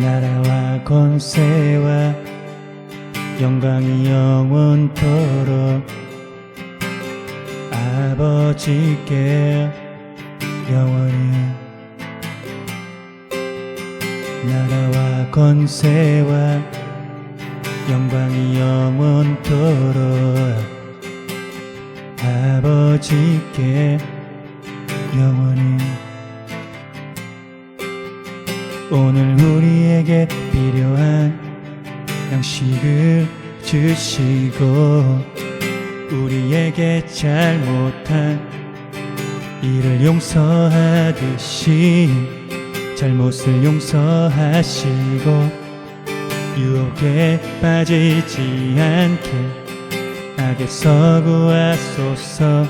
나라와 권세와 영광이 영원토록 아버지께 영원히 나라와 권세와 영광이 영원토록 아버지께 영원히 오늘 우리에게 필요한 양식을 주시고 우리에게 잘못한 일을 용서하듯이 잘못을 용서하시고 유혹에 빠지지 않게 악에서 구하소서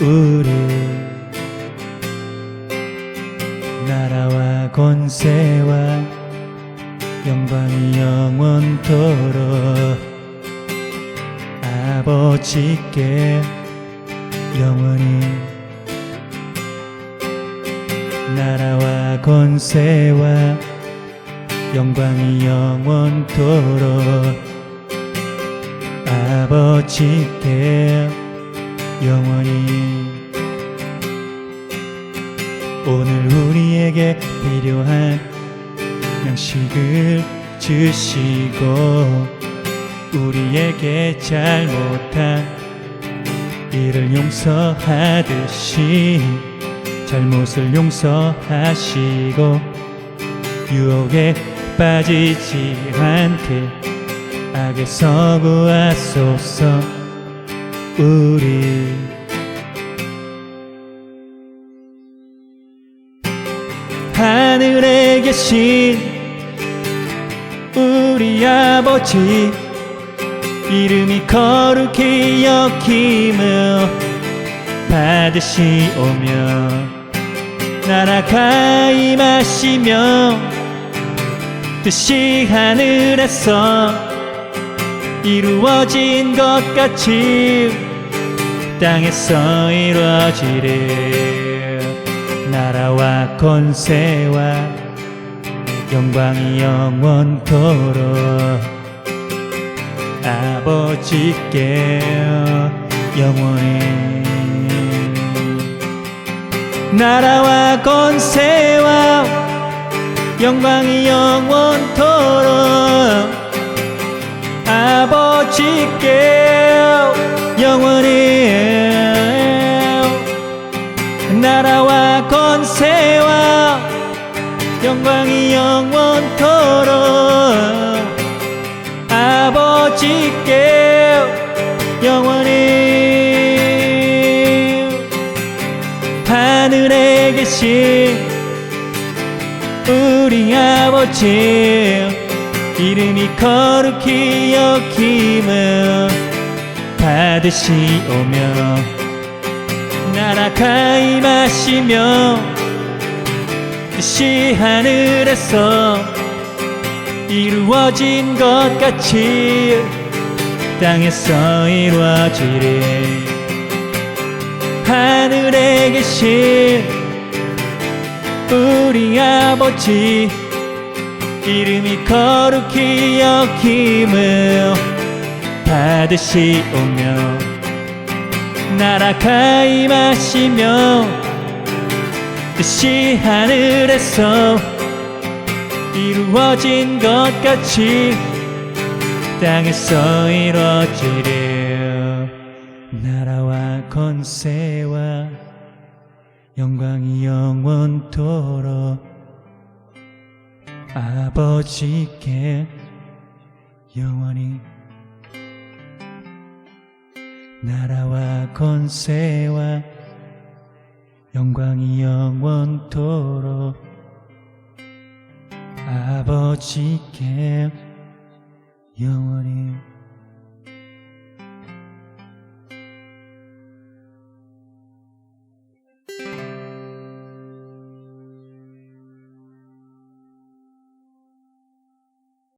우리. 나라와 권세와 영광이 영원토록 아버지께 영원히 나라와 권세와 영광이 영원토록 아버지께 영원히 오늘 우리에게 필요한 양식을 주시고 우리에게 잘못한 일을 용서하듯이 잘못을 용서하시고 유혹에 빠지지 않게 악에서 구하소서 우리 하늘에 계신 우리 아버지 이름이 거룩히 여김을 받으시오며 나라가 임하시며 뜻이 하늘에서 이루어진 것 같이 땅에서 이루어지리 나라와 권세와 영광이 영원토록 아버지께 영원히. 나라와 권세와 영광이 영원토록 아버지께 영광이 영원토록 아버지께 영원히 하늘에 계신 우리 아버지 이름이 거룩히 여김을 받으시오며 나라 가 임하시며 뜻이 하늘에서 이루어진 것 같이 땅에서 이루어지리. 하늘에 계신 우리 아버지 이름이 거룩히 여김을 받으시오며 나라가 임하시며 뜻이 하늘에서 이루어진 것 같이 땅에서 이루어지리 나라와 권세와 영광이 영원토록 아버지께 영원히 나라와 권세와 영광이 영원토록 아버지께 영원히